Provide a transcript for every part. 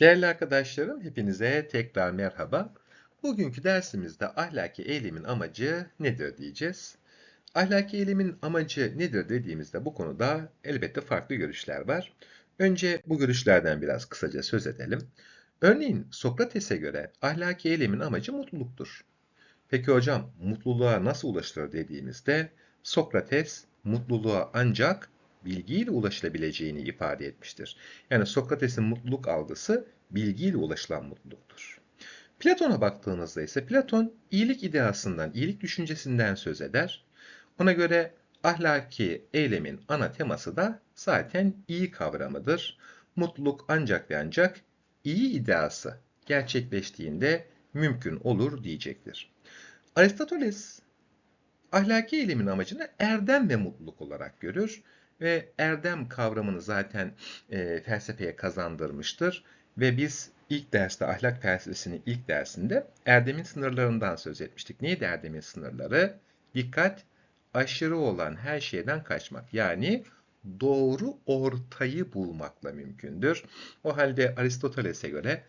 Değerli arkadaşlarım, hepinize tekrar merhaba. Bugünkü dersimizde ahlaki eylemin amacı nedir diyeceğiz. Ahlaki eylemin amacı nedir dediğimizde bu konuda elbette farklı görüşler var. Önce bu görüşlerden biraz kısaca söz edelim. Örneğin Sokrates'e göre ahlaki eylemin amacı mutluluktur. Peki hocam mutluluğa nasıl ulaşılır dediğimizde Sokrates mutluluğa ancak bilgiyle ulaşılabileceğini ifade etmiştir. Yani Sokrates'in mutluluk algısı bilgiyle ulaşılan mutluluktur. Platon'a baktığımızda ise Platon iyilik ideasından, iyilik düşüncesinden söz eder. Ona göre ahlaki eylemin ana teması da zaten iyi kavramıdır. Mutluluk ancak ve ancak iyi ideası gerçekleştiğinde mümkün olur diyecektir. Aristoteles ahlaki eylemin amacını erdem ve mutluluk olarak görür ve erdem kavramını zaten e, felsefeye kazandırmıştır. Ve biz ilk derste ahlak felsefesinin ilk dersinde erdemin sınırlarından söz etmiştik. Neydi erdemin sınırları? Dikkat, aşırı olan her şeyden kaçmak. Yani doğru ortayı bulmakla mümkündür. O halde Aristoteles'e göre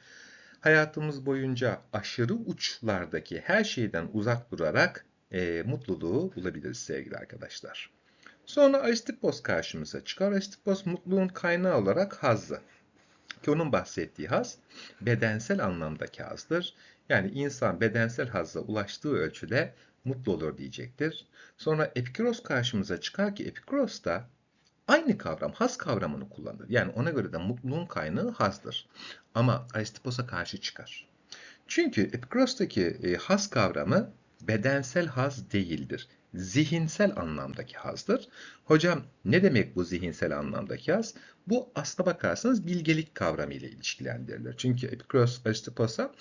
hayatımız boyunca aşırı uçlardaki her şeyden uzak durarak e, mutluluğu bulabiliriz sevgili arkadaşlar. Sonra Aristippos karşımıza çıkar. Aristippos mutluluğun kaynağı olarak hazzı. Ki onun bahsettiği haz bedensel anlamdaki hazdır. Yani insan bedensel hazza ulaştığı ölçüde mutlu olur diyecektir. Sonra Epikuros karşımıza çıkar ki Epikuros da aynı kavram, haz kavramını kullanır. Yani ona göre de mutluluğun kaynağı hazdır. Ama Aristippos'a karşı çıkar. Çünkü Epikuros'taki e, haz kavramı bedensel haz değildir zihinsel anlamdaki hazdır. Hocam ne demek bu zihinsel anlamdaki haz? Bu aslına bakarsanız bilgelik kavramı ile ilişkilendirilir. Çünkü Epikros Aristopas'a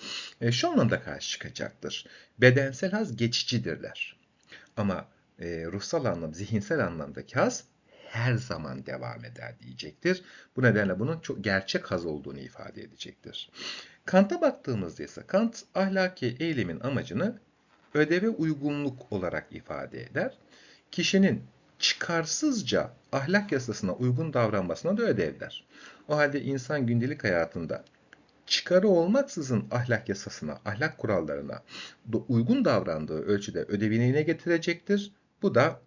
e, şu anlamda karşı çıkacaktır. Bedensel haz geçicidirler. Ama e, ruhsal anlam, zihinsel anlamdaki haz her zaman devam eder diyecektir. Bu nedenle bunun çok gerçek haz olduğunu ifade edecektir. Kant'a baktığımızda ise Kant ahlaki eylemin amacını ödeve uygunluk olarak ifade eder. Kişinin çıkarsızca ahlak yasasına uygun davranmasına da ödevler. O halde insan gündelik hayatında çıkarı olmaksızın ahlak yasasına, ahlak kurallarına uygun davrandığı ölçüde ödevini yine getirecektir. Bu da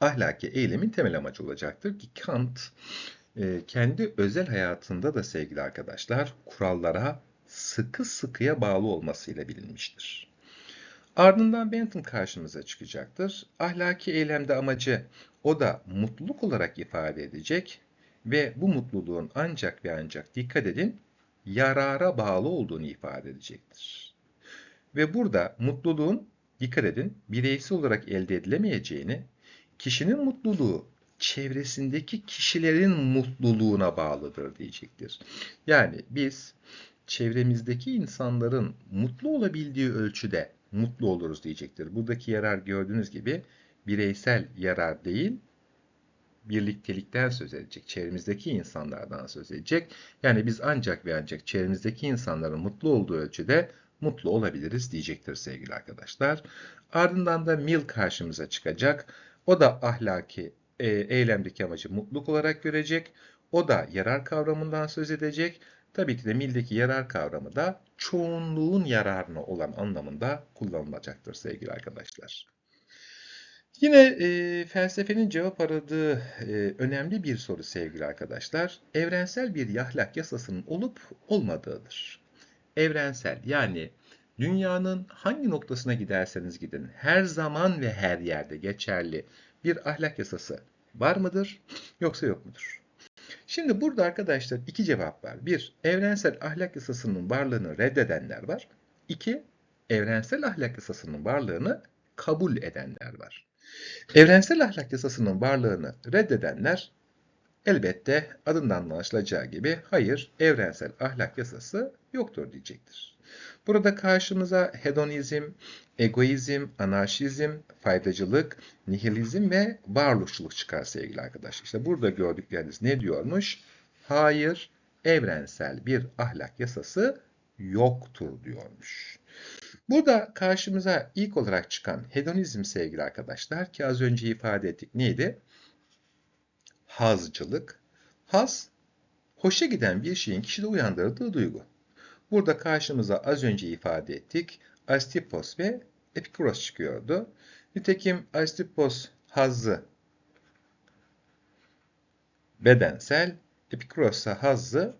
ahlaki eylemin temel amacı olacaktır ki Kant e, kendi özel hayatında da sevgili arkadaşlar kurallara sıkı sıkıya bağlı olmasıyla bilinmiştir. Ardından Bentham karşımıza çıkacaktır. Ahlaki eylemde amacı o da mutluluk olarak ifade edecek ve bu mutluluğun ancak ve ancak dikkat edin yarara bağlı olduğunu ifade edecektir. Ve burada mutluluğun dikkat edin bireysel olarak elde edilemeyeceğini, kişinin mutluluğu çevresindeki kişilerin mutluluğuna bağlıdır diyecektir. Yani biz çevremizdeki insanların mutlu olabildiği ölçüde mutlu oluruz diyecektir. Buradaki yarar gördüğünüz gibi bireysel yarar değil, birliktelikten söz edecek, çevremizdeki insanlardan söz edecek. Yani biz ancak ve ancak çevremizdeki insanların mutlu olduğu ölçüde mutlu olabiliriz diyecektir sevgili arkadaşlar. Ardından da Mill karşımıza çıkacak. O da ahlaki e, eylemdeki amacı mutluluk olarak görecek. O da yarar kavramından söz edecek. Tabii ki de mildeki yarar kavramı da çoğunluğun yararına olan anlamında kullanılacaktır sevgili arkadaşlar. Yine e, felsefenin cevap aradığı e, önemli bir soru sevgili arkadaşlar. Evrensel bir yahlak yasasının olup olmadığıdır. Evrensel yani dünyanın hangi noktasına giderseniz gidin her zaman ve her yerde geçerli bir ahlak yasası var mıdır yoksa yok mudur? Şimdi burada arkadaşlar iki cevap var. Bir, evrensel ahlak yasasının varlığını reddedenler var. İki, evrensel ahlak yasasının varlığını kabul edenler var. Evrensel ahlak yasasının varlığını reddedenler elbette adından anlaşılacağı gibi hayır evrensel ahlak yasası yoktur diyecektir. Burada karşımıza hedonizm, egoizm, anarşizm, faydacılık, nihilizm ve varoluşçuluk çıkar sevgili arkadaşlar. İşte burada gördükleriniz ne diyormuş? Hayır, evrensel bir ahlak yasası yoktur diyormuş. Burada karşımıza ilk olarak çıkan hedonizm sevgili arkadaşlar ki az önce ifade ettik neydi? Hazcılık. Haz hoşa giden bir şeyin kişide uyandırdığı duygu. Burada karşımıza az önce ifade ettik Aristippos ve Epikuros çıkıyordu. Nitekim Aristippos hazzı bedensel, Epikuros ise hazzı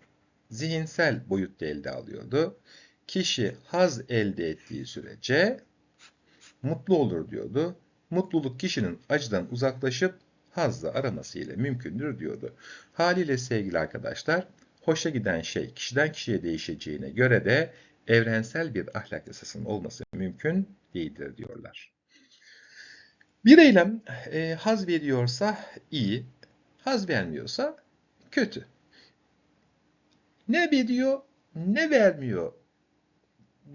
zihinsel boyutta elde alıyordu. Kişi haz elde ettiği sürece mutlu olur diyordu. Mutluluk kişinin acıdan uzaklaşıp hazzı aramasıyla mümkündür diyordu. Haliyle sevgili arkadaşlar, hoşa giden şey kişiden kişiye değişeceğine göre de evrensel bir ahlak yasasının olması mümkün değildir diyorlar. Bir eylem e, haz veriyorsa iyi, haz vermiyorsa kötü. Ne veriyor, ne vermiyor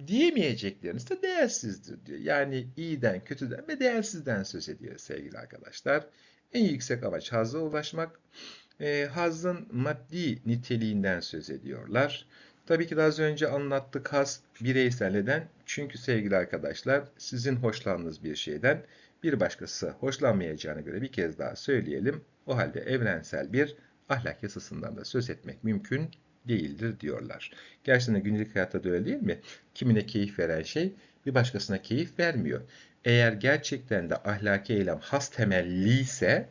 diyemeyecekleriniz de değersizdir diyor. Yani iyiden, kötüden ve değersizden söz ediyor sevgili arkadaşlar. En yüksek amaç hazza ulaşmak. E, hazın maddi niteliğinden söz ediyorlar. Tabii ki de az önce anlattık haz bireysel neden? Çünkü sevgili arkadaşlar sizin hoşlandığınız bir şeyden bir başkası hoşlanmayacağına göre bir kez daha söyleyelim. O halde evrensel bir ahlak yasasından da söz etmek mümkün değildir diyorlar. Gerçekten günlük hayatta da öyle değil mi? Kimine keyif veren şey bir başkasına keyif vermiyor. Eğer gerçekten de ahlaki eylem has temelli ise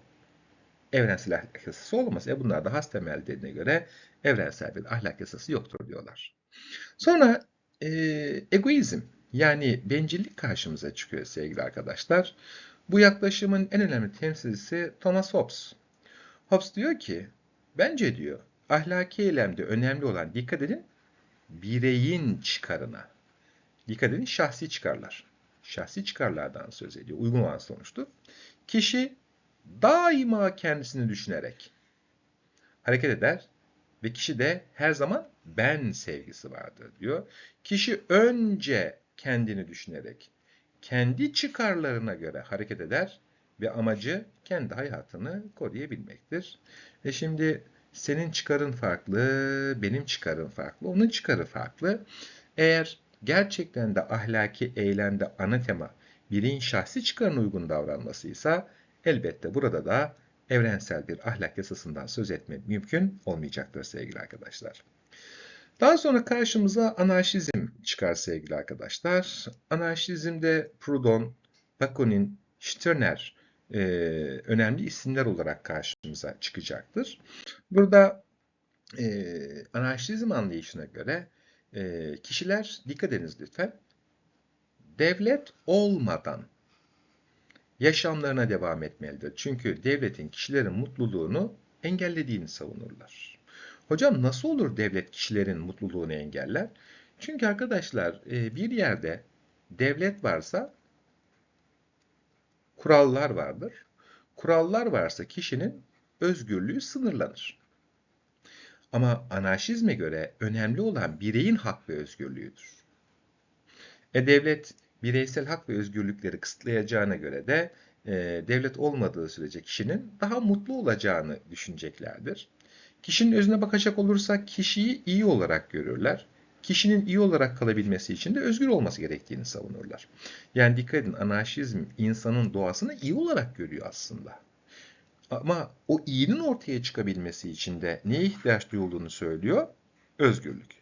evrensel ahlak yasası olmaz. E bunlar da has temel dediğine göre evrensel bir ahlak yasası yoktur diyorlar. Sonra e, egoizm yani bencillik karşımıza çıkıyor sevgili arkadaşlar. Bu yaklaşımın en önemli temsilcisi Thomas Hobbes. Hobbes diyor ki, bence diyor, ahlaki eylemde önemli olan dikkat edin, bireyin çıkarına. Dikkat edin şahsi çıkarlar. Şahsi çıkarlardan söz ediyor. Uygun olan sonuçtu. Kişi daima kendisini düşünerek hareket eder ve kişi de her zaman ben sevgisi vardır diyor. Kişi önce kendini düşünerek kendi çıkarlarına göre hareket eder ve amacı kendi hayatını koruyabilmektir. Ve şimdi senin çıkarın farklı, benim çıkarım farklı, onun çıkarı farklı. Eğer gerçekten de ahlaki eylemde ana tema birin şahsi çıkarına uygun davranmasıysa elbette burada da evrensel bir ahlak yasasından söz etmek mümkün olmayacaktır sevgili arkadaşlar. Daha sonra karşımıza anarşizm çıkar sevgili arkadaşlar. Anarşizmde Proudhon, Bakunin, Stirner e, önemli isimler olarak karşımıza çıkacaktır. Burada e, anarşizm anlayışına göre e, kişiler, dikkat ediniz lütfen, devlet olmadan yaşamlarına devam etmelidir. Çünkü devletin kişilerin mutluluğunu engellediğini savunurlar. Hocam nasıl olur devlet kişilerin mutluluğunu engeller? Çünkü arkadaşlar e, bir yerde devlet varsa kurallar vardır. Kurallar varsa kişinin özgürlüğü sınırlanır. Ama anarşizme göre önemli olan bireyin hak ve özgürlüğüdür. E devlet bireysel hak ve özgürlükleri kısıtlayacağına göre de e, devlet olmadığı sürece kişinin daha mutlu olacağını düşüneceklerdir. Kişinin özüne bakacak olursak kişiyi iyi olarak görürler. Kişinin iyi olarak kalabilmesi için de özgür olması gerektiğini savunurlar. Yani dikkat edin anarşizm insanın doğasını iyi olarak görüyor aslında. Ama o iyinin ortaya çıkabilmesi için de neye ihtiyaç duyulduğunu söylüyor? Özgürlük.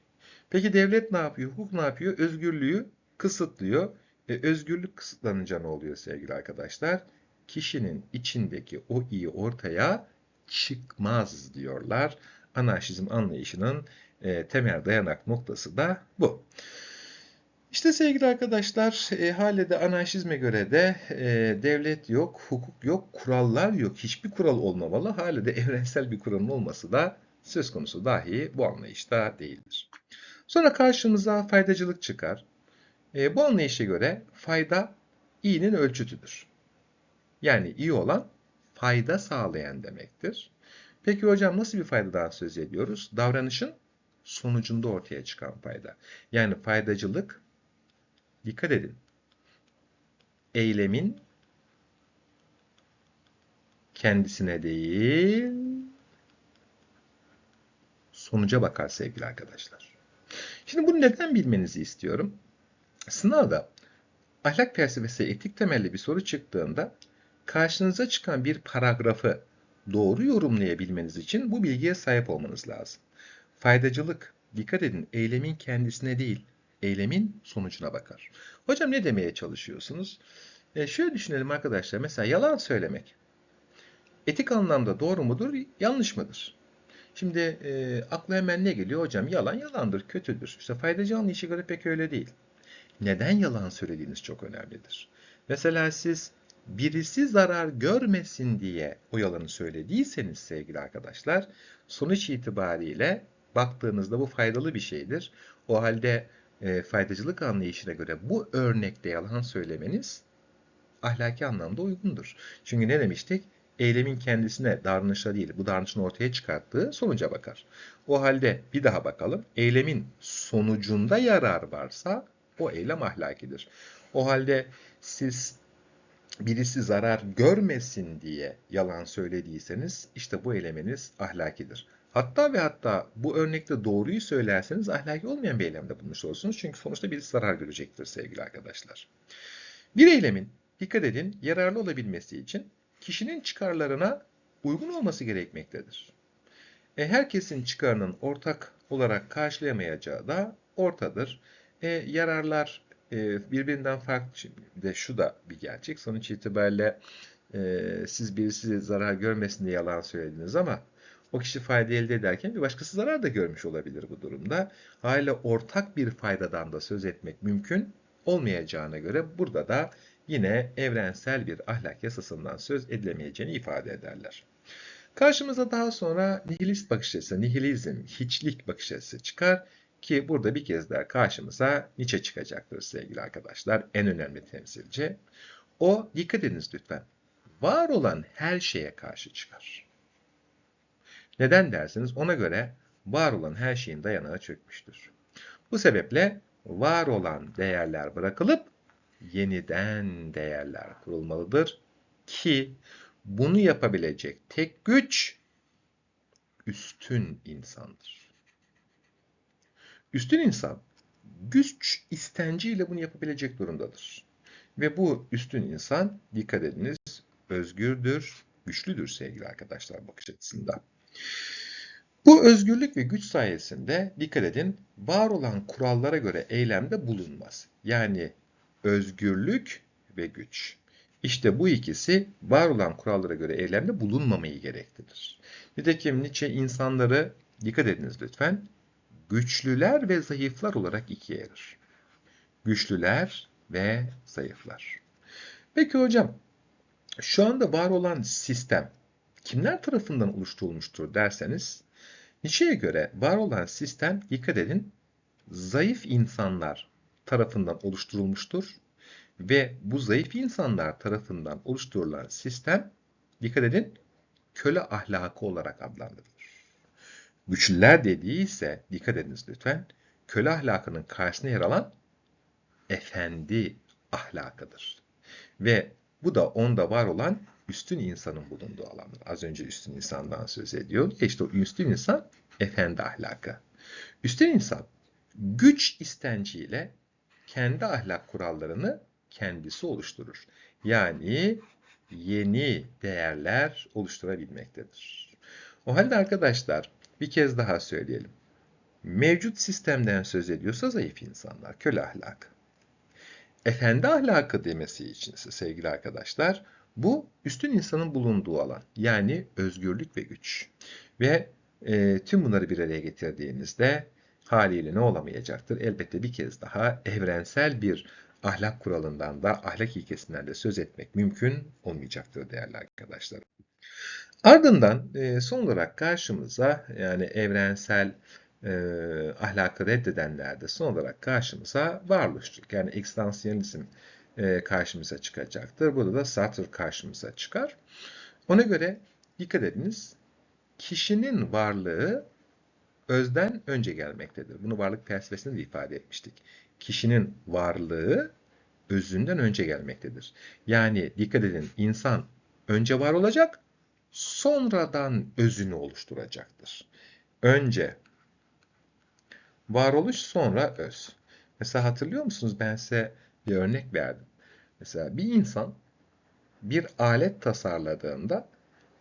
Peki devlet ne yapıyor? Hukuk ne yapıyor? Özgürlüğü kısıtlıyor. E, özgürlük kısıtlanınca ne oluyor sevgili arkadaşlar? Kişinin içindeki o iyi ortaya çıkmaz diyorlar. Anarşizm anlayışının e, temel dayanak noktası da bu. İşte sevgili arkadaşlar, e, halede anarşizme göre de e, devlet yok, hukuk yok, kurallar yok. Hiçbir kural olmamalı. Halede evrensel bir kuralın olması da söz konusu dahi bu anlayışta değildir. Sonra karşımıza faydacılık çıkar. E, bu anlayışa göre fayda iyinin ölçütüdür. Yani iyi olan fayda sağlayan demektir. Peki hocam nasıl bir faydadan söz ediyoruz? Davranışın sonucunda ortaya çıkan fayda. Yani faydacılık, dikkat edin, eylemin kendisine değil, sonuca bakar sevgili arkadaşlar. Şimdi bunu neden bilmenizi istiyorum? Sınavda ahlak felsefesi etik temelli bir soru çıktığında karşınıza çıkan bir paragrafı doğru yorumlayabilmeniz için bu bilgiye sahip olmanız lazım. Faydacılık, dikkat edin eylemin kendisine değil, eylemin sonucuna bakar. Hocam ne demeye çalışıyorsunuz? E şöyle düşünelim arkadaşlar. Mesela yalan söylemek. Etik anlamda doğru mudur, yanlış mıdır? Şimdi e, akla hemen ne geliyor? Hocam yalan yalandır, kötüdür. İşte faydacı anlayışa göre pek öyle değil. Neden yalan söylediğiniz çok önemlidir. Mesela siz birisi zarar görmesin diye o yalanı söylediyseniz sevgili arkadaşlar, sonuç itibariyle baktığınızda bu faydalı bir şeydir. O halde e, faydacılık anlayışına göre bu örnekte yalan söylemeniz ahlaki anlamda uygundur. Çünkü ne demiştik? Eylemin kendisine, davranışa değil, bu davranışın ortaya çıkarttığı sonuca bakar. O halde bir daha bakalım. Eylemin sonucunda yarar varsa o eylem ahlakidir. O halde siz birisi zarar görmesin diye yalan söylediyseniz işte bu eyleminiz ahlakidir. Hatta ve hatta bu örnekte doğruyu söylerseniz ahlaki olmayan bir eylemde bulmuş olursunuz. Çünkü sonuçta birisi zarar görecektir sevgili arkadaşlar. Bir eylemin dikkat edin yararlı olabilmesi için kişinin çıkarlarına uygun olması gerekmektedir. E, herkesin çıkarının ortak olarak karşılayamayacağı da ortadır. E, yararlar e, birbirinden farklı. De şu da bir gerçek. Sonuç itibariyle e, siz birisi zarar görmesin diye yalan söylediniz ama o kişi fayda elde ederken bir başkası zarar da görmüş olabilir bu durumda. Hala ortak bir faydadan da söz etmek mümkün olmayacağına göre burada da yine evrensel bir ahlak yasasından söz edilemeyeceğini ifade ederler. Karşımıza daha sonra nihilist bakış açısı, nihilizm, hiçlik bakış açısı çıkar ki burada bir kez daha karşımıza Nietzsche çıkacaktır sevgili arkadaşlar. En önemli temsilci. O, dikkat ediniz lütfen, var olan her şeye karşı çıkar. Neden dersiniz? Ona göre var olan her şeyin dayanağı çökmüştür. Bu sebeple var olan değerler bırakılıp yeniden değerler kurulmalıdır ki bunu yapabilecek tek güç üstün insandır. Üstün insan güç istenciyle bunu yapabilecek durumdadır. Ve bu üstün insan dikkat ediniz özgürdür, güçlüdür sevgili arkadaşlar bakış açısında. Bu özgürlük ve güç sayesinde dikkat edin var olan kurallara göre eylemde bulunmaz. Yani özgürlük ve güç. İşte bu ikisi var olan kurallara göre eylemde bulunmamayı gerektirir. Nitekim Nietzsche insanları, dikkat ediniz lütfen, güçlüler ve zayıflar olarak ikiye ayırır. Güçlüler ve zayıflar. Peki hocam, şu anda var olan sistem kimler tarafından oluşturulmuştur derseniz, Nietzsche'ye göre var olan sistem, dikkat edin, zayıf insanlar tarafından oluşturulmuştur ve bu zayıf insanlar tarafından oluşturulan sistem, dikkat edin, köle ahlakı olarak adlandırılır. Güçlüler dediği ise, dikkat ediniz lütfen, köle ahlakının karşısına yer alan efendi ahlakıdır. Ve bu da onda var olan üstün insanın bulunduğu alandır. Az önce üstün insandan söz ediyor. İşte o üstün insan efendi ahlakı. Üstün insan güç istenciyle kendi ahlak kurallarını kendisi oluşturur. Yani yeni değerler oluşturabilmektedir. O halde arkadaşlar bir kez daha söyleyelim. Mevcut sistemden söz ediyorsa zayıf insanlar, köle ahlakı. Efendi ahlakı demesi için ise sevgili arkadaşlar, bu üstün insanın bulunduğu alan. Yani özgürlük ve güç. Ve e, tüm bunları bir araya getirdiğimizde haliyle ne olamayacaktır? Elbette bir kez daha evrensel bir ahlak kuralından da ahlak ilkesinden de söz etmek mümkün olmayacaktır değerli arkadaşlar. Ardından e, son olarak karşımıza yani evrensel e, ahlakı reddedenlerde son olarak karşımıza varoluşçuluk yani ekstansiyonizm e, karşımıza çıkacaktır. Burada da Sartre karşımıza çıkar. Ona göre dikkat ediniz kişinin varlığı özden önce gelmektedir. Bunu varlık felsefesinde de ifade etmiştik. Kişinin varlığı özünden önce gelmektedir. Yani dikkat edin insan önce var olacak, sonradan özünü oluşturacaktır. Önce varoluş sonra öz. Mesela hatırlıyor musunuz ben size bir örnek verdim. Mesela bir insan bir alet tasarladığında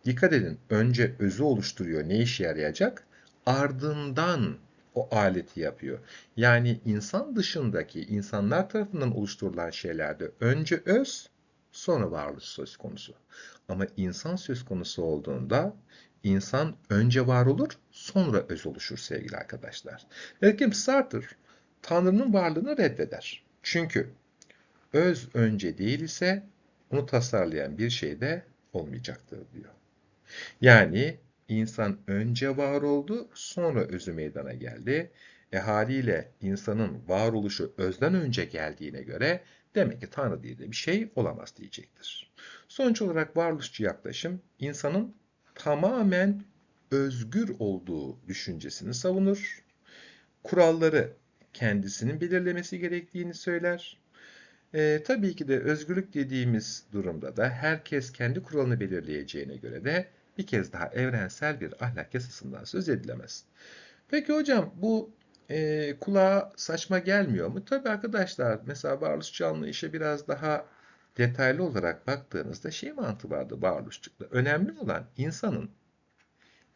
dikkat edin önce özü oluşturuyor ne işe yarayacak? ardından o aleti yapıyor. Yani insan dışındaki insanlar tarafından oluşturulan şeylerde önce öz, sonra varoluş söz konusu. Ama insan söz konusu olduğunda insan önce var olur, sonra öz oluşur sevgili arkadaşlar. Nitekim Sartre Tanrı'nın varlığını reddeder. Çünkü öz önce değil ise onu tasarlayan bir şey de olmayacaktır diyor. Yani insan önce var oldu, sonra özü meydana geldi. E haliyle insanın varoluşu özden önce geldiğine göre demek ki Tanrı diye de bir şey olamaz diyecektir. Sonuç olarak varoluşçu yaklaşım insanın tamamen özgür olduğu düşüncesini savunur. Kuralları kendisinin belirlemesi gerektiğini söyler. E, tabii ki de özgürlük dediğimiz durumda da herkes kendi kuralını belirleyeceğine göre de bir kez daha evrensel bir ahlak yasasından söz edilemez. Peki hocam bu e, kulağa saçma gelmiyor mu? Tabii arkadaşlar mesela varoluşçu anlayışa biraz daha detaylı olarak baktığınızda şey mantığı vardı varoluşçulukta. Önemli olan insanın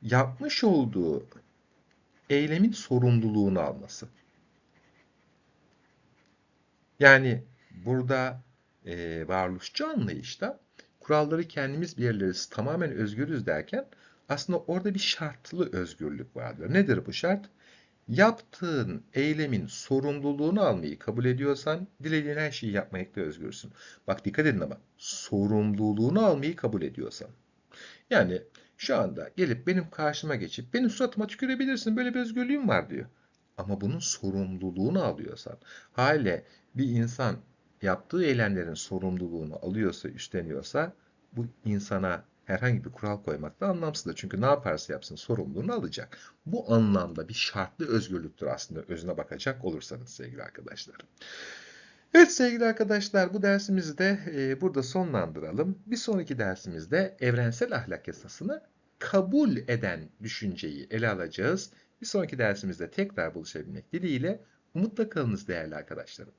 yapmış olduğu eylemin sorumluluğunu alması. Yani burada e, varoluşçu anlayışta kuralları kendimiz belirleriz, tamamen özgürüz derken aslında orada bir şartlı özgürlük vardır. Nedir bu şart? Yaptığın eylemin sorumluluğunu almayı kabul ediyorsan dilediğin her şeyi yapmakta özgürsün. Bak dikkat edin ama sorumluluğunu almayı kabul ediyorsan. Yani şu anda gelip benim karşıma geçip benim suratıma tükürebilirsin böyle bir özgürlüğüm var diyor. Ama bunun sorumluluğunu alıyorsan, hale bir insan yaptığı eylemlerin sorumluluğunu alıyorsa, üstleniyorsa bu insana herhangi bir kural koymak da anlamsızdır. Çünkü ne yaparsa yapsın sorumluluğunu alacak. Bu anlamda bir şartlı özgürlüktür aslında özüne bakacak olursanız sevgili arkadaşlar. Evet sevgili arkadaşlar bu dersimizi de e, burada sonlandıralım. Bir sonraki dersimizde evrensel ahlak yasasını kabul eden düşünceyi ele alacağız. Bir sonraki dersimizde tekrar buluşabilmek dileğiyle umutla kalınız değerli arkadaşlarım.